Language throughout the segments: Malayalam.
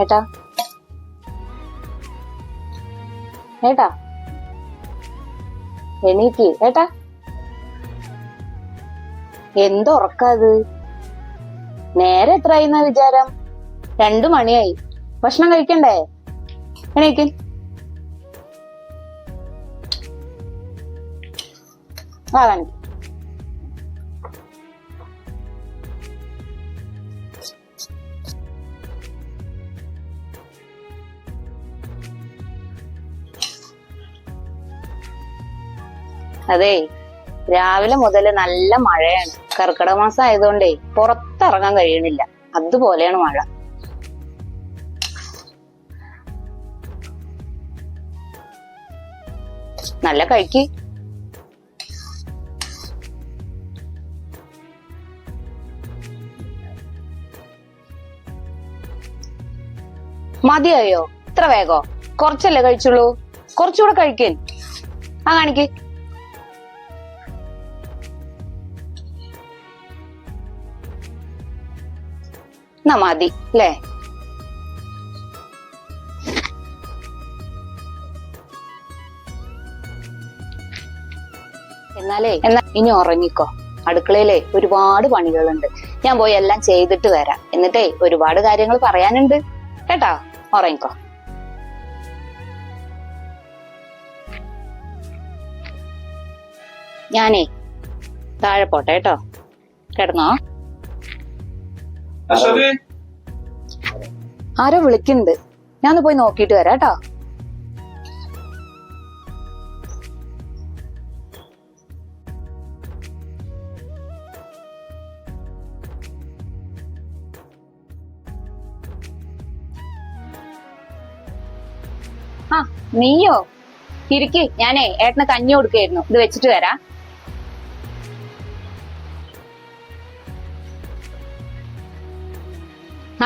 ഏട്ടാ? ഏട്ടാ? എണീക്ക് ഏട്ടാ? എന്തുറക്കാത്? നേരെ എത്രയായിന്ന വിചാരം? രണ്ടു മണിയായി. ഭക്ഷണം കഴിക്കണ്ടേ? എണീക്ക്. ആ കാണിക്ക് അതെ രാവിലെ മുതൽ നല്ല മഴയാണ്. കർക്കിടക മാസം ആയതുകൊണ്ടേ പുറത്തിറങ്ങാൻ കഴിയണില്ല. അതുപോലെയാണ് മഴ. നല്ല കഴിക്ക് മതിയായോ? ഇത്ര വേഗോ? കുറച്ചല്ലേ കഴിച്ചുള്ളൂ. കുറച്ചുകൂടെ കഴിക്കൻ ആ കാണിക്ക്. എന്നാ മതി അല്ലേ എന്നാലേ എന്നാ ഇനി ഉറങ്ങിക്കോ. അടുക്കളയിലെ ഒരുപാട് പണികളുണ്ട്. ഞാൻ പോയി എല്ലാം ചെയ്തിട്ട് വരാം. എന്നിട്ടേ ഒരുപാട് കാര്യങ്ങൾ പറയാനുണ്ട്. കേട്ടാ? ഉറങ്ങിക്കോ. ഞാനേ താഴെ പോട്ടെ കേട്ടോ. കിടന്നോ? ആരോ വിളിക്കുന്നുണ്ട്. ഞാനൊന്ന് പോയി നോക്കിട്ട് വരാം കേട്ടോ. നീയോ? ഇരിക്കി ഞാനേ ഏട്ടന് കഞ്ഞി കൊടുക്കായിരുന്നു ഇത് വെച്ചിട്ട് വരാം.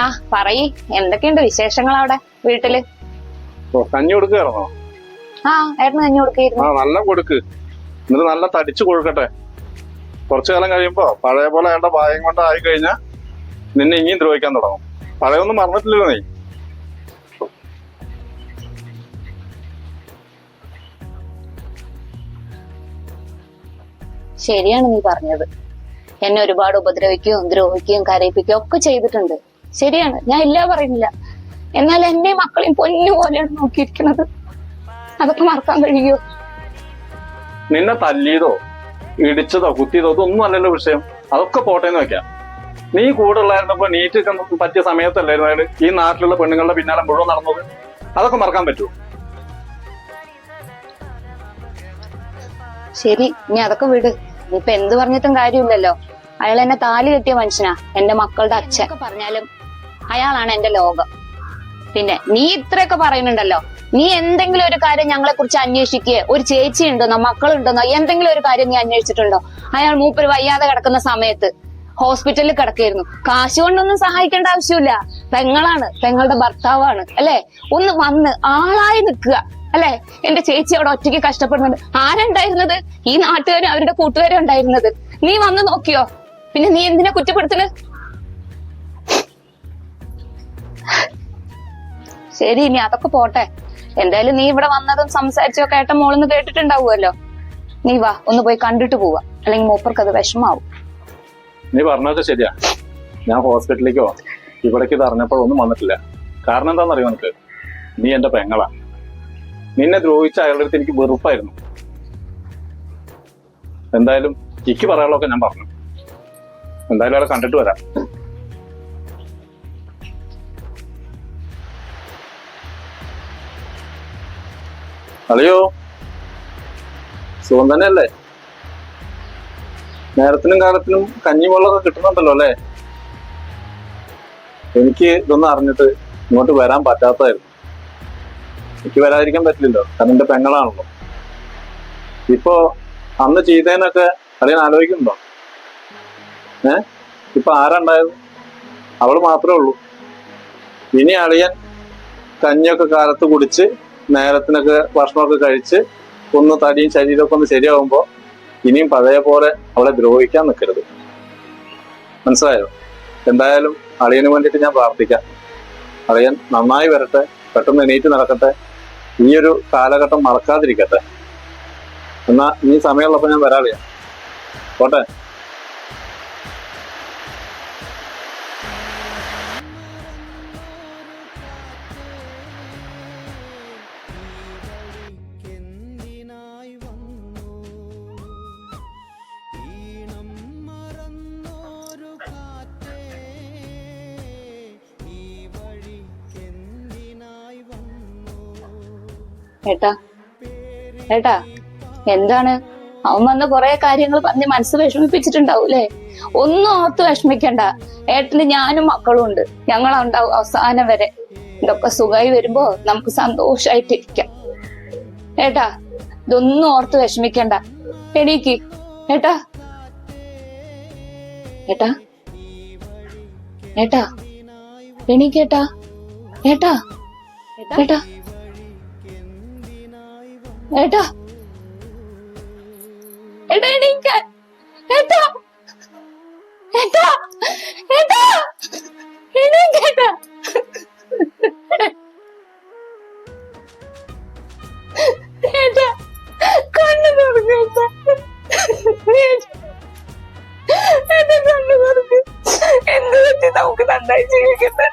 ആ പറയ്. എന്തൊക്കെയുണ്ട് വിശേഷങ്ങൾ അവിടെ വീട്ടിൽ കഞ്ഞി കൊടുക്കായിരുന്നോ ആ ഏട്ടന് കഞ്ഞി കൊടുക്കായിരുന്നു. ആ നല്ല കൊടുക്ക്. എന്നിട്ട് നല്ല തടിച്ചു കൊടുക്കട്ടെ കുറച്ചു കാലം കഴിയുമ്പോ പഴയ പോലെ അയാളുടെ ഭാഗ്യം കൊണ്ടായി ആയി കഴിഞ്ഞാൽ നിന്നെ ഇനിയും ദ്രോഹിക്കാൻ തുടങ്ങും. പഴയൊന്നും മറന്നിട്ടില്ലല്ലോ നീ. ശരിയാണ് നീ പറഞ്ഞത്. എന്നെ ഒരുപാട് ഉപദ്രവിക്കുകയും ദ്രോഹിക്കുകയും കരയിപ്പിക്കുകയും ഒക്കെ ചെയ്തിട്ടുണ്ട്. ശരിയാണ്. ഞാൻ ഇല്ല പറയുന്നില്ല. എന്നാൽ എന്റെ മക്കളെയും പൊന്നു പോലെയാണ് നോക്കിയിരിക്കുന്നത്. അതൊക്കെ മറക്കാൻ കഴിയുമോ? നിന്നെ തല്ലിയതോ ഇടിച്ചതോ കുത്തിയതോ ഇതൊന്നും അല്ലല്ലോ വിഷയം. അതൊക്കെ പോട്ടേന്ന് വെക്കാം. നീ കൂടെ ഉള്ളായിരുന്നപ്പോ നീറ്റ് പറ്റിയ സമയത്തല്ലായിരുന്നു ഈ നാട്ടിലുള്ള പെണ്ണുങ്ങളുടെ പിന്നാലെ മുഴുവൻ നടന്നത്? അതൊക്കെ മറക്കാൻ പറ്റുമോ? ശരി നീ അതൊക്കെ വിട്. ഇപ്പൊ എന്ത് പറഞ്ഞിട്ടും കാര്യമില്ലല്ലോ. അയാൾ എന്നെ താലി കെട്ടിയ മനുഷ്യനാ. എന്റെ മക്കളുടെ അച്ഛൻ. ഒക്കെ പറഞ്ഞാലും അയാളാണ് എന്റെ ലോകം. പിന്നെ നീ ഇത്രയൊക്കെ പറയുന്നുണ്ടല്ലോ. നീ എന്തെങ്കിലും ഒരു കാര്യം ഞങ്ങളെ കുറിച്ച് അന്വേഷിക്കുകയോ ഒരു ചേച്ചി ഉണ്ടെന്നോ മക്കളുണ്ടെന്നോ എന്തെങ്കിലും ഒരു കാര്യം നീ അന്വേഷിച്ചിട്ടുണ്ടോ? അയാൾ മൂപ്പര് വയ്യാതെ കിടക്കുന്ന സമയത്ത് ഹോസ്പിറ്റലിൽ കിടക്കായിരുന്നു കാശ് കൊണ്ടൊന്നും സഹായിക്കേണ്ട ആവശ്യമില്ല. പെങ്ങളാണ് പെങ്ങളുടെ ഭർത്താവാണ് അല്ലെ? ഒന്ന് വന്ന് ആളായി നിൽക്കുക അല്ലെ? എന്റെ ചേച്ചി അവിടെ ഒറ്റയ്ക്ക് കഷ്ടപ്പെടുന്നുണ്ട്. ആരുണ്ടായിരുന്നത്? ഈ നാട്ടുകാരും അവരുടെ കൂട്ടുകാരും ഉണ്ടായിരുന്നത്. നീ വന്ന് നോക്കിയോ? പിന്നെ നീ എന്തിനാ കുറ്റപ്പെടുത്തൽ ശരി ഇനി അതൊക്കെ പോട്ടെ. എന്തായാലും നീ ഇവിടെ വന്നതും സംസാരിച്ചോ കേട്ട മോളൊന്ന് കേട്ടിട്ടുണ്ടാവുമല്ലോ. നീ വാ ഒന്ന് പോയി കണ്ടിട്ട് പോവാ. അല്ലെങ്കിൽ മൂപ്പർക്ക് അത് വിഷമാവും. നീ പറഞ്ഞൊക്കെ ശരിയാ. ഞാൻ ഹോസ്പിറ്റലിലേക്ക് ഇവിടേക്ക് ഇത് അറിഞ്ഞപ്പോഴൊന്നും വന്നിട്ടില്ല. കാരണം എന്താണെന്നറിയോ നിനക്ക്? നീ എന്റെ പെങ്ങളാ. നിന്നെ ദ്രോഹിച്ച അയാളുടെ അടുത്ത് എനിക്ക് വെറുപ്പായിരുന്നു. എന്തായാലും എനിക്ക് പറയാനുള്ളതൊക്കെ ഞാൻ പറഞ്ഞു. എന്തായാലും അയാളെ കണ്ടിട്ട് വരാം. അളിയോ? സുഖം തന്നെയല്ലേ? നേരത്തിനും കാലത്തിനും കഞ്ഞിവെള്ളമൊക്കെ കിട്ടുന്നുണ്ടല്ലോ അല്ലേ? എനിക്ക് ഇതൊന്നും അറിഞ്ഞിട്ട് ഇങ്ങോട്ട് വരാൻ പറ്റാത്തായിരുന്നു എനിക്ക് വരാതിരിക്കാൻ പറ്റില്ലല്ലോ. കാരണം എന്റെ പെങ്ങളാണല്ലോ. ഇപ്പോ അന്ന് ചെയ്തതിനൊക്കെ അറിയാൻ ആലോചിക്കുന്നുണ്ടോ? ഏ? ഇപ്പൊ ആരുണ്ടായത്? അവൾ മാത്രമേ ഉള്ളൂ. ഇനി അളിയൻ കഞ്ഞിയൊക്കെ കാലത്ത് കുടിച്ച് നേരത്തിനൊക്കെ ഭക്ഷണമൊക്കെ കഴിച്ച് ഒന്ന് തടിയും ശരീരമൊക്കെ ഒന്ന് ശരിയാകുമ്പോൾ ഇനിയും പഴയ പോലെ അവളെ ദ്രോഹിക്കാൻ നിൽക്കരുത് മനസ്സിലായോ? എന്തായാലും അളിയന് വേണ്ടിയിട്ട് ഞാൻ പ്രാർത്ഥിക്കാം. അളിയൻ നന്നായി വരട്ടെ പെട്ടെന്ന് എണീറ്റ് നടക്കട്ടെ ഈ ഒരു കാലഘട്ടം മറക്കാതിരിക്കട്ടെ. എന്നാ ഇനി സമയമുള്ളപ്പോ ഞാൻ വരാളിയാ. പോട്ടെ? ഏട്ടാ ഏട്ടാ എന്താണ്? അവൻ വന്ന കുറെ കാര്യങ്ങൾ പറഞ്ഞ് മനസ്സ് വിഷമിപ്പിച്ചിട്ടുണ്ടാവൂലേ ഒന്നും ഓർത്ത് വിഷമിക്കണ്ട. ഏട്ടന് ഞാനും മക്കളും ഉണ്ട്. ഞങ്ങൾ ഉണ്ടാവും അവസാനം വരെ ഇതൊക്കെ സുഖമായി വരുമ്പോ നമുക്ക് സന്തോഷായിട്ടിരിക്കാം. ഏട്ടാ ഇതൊന്നും ഓർത്ത് വിഷമിക്കണ്ട. എണീക്ക്. ഏട്ടാ ഏട്ടാ ഏട്ടാ എണീക്കേട്ടാ ഏട്ടാ ഏട്ടാ. ഏട്ടാ. ഏട്ടാ എണീക്കാൻ ഏട്ടാ ഏട്ടാ ഏട്ടാ ഏട്ടാ കണ്ണു തുറക്കേട്ടാ ഏട്ടാ കണ്ണു തുറക്ക് എന്ത് പറ്റി? നമുക്ക് നന്നായി ജീവിക്കട്ടെ.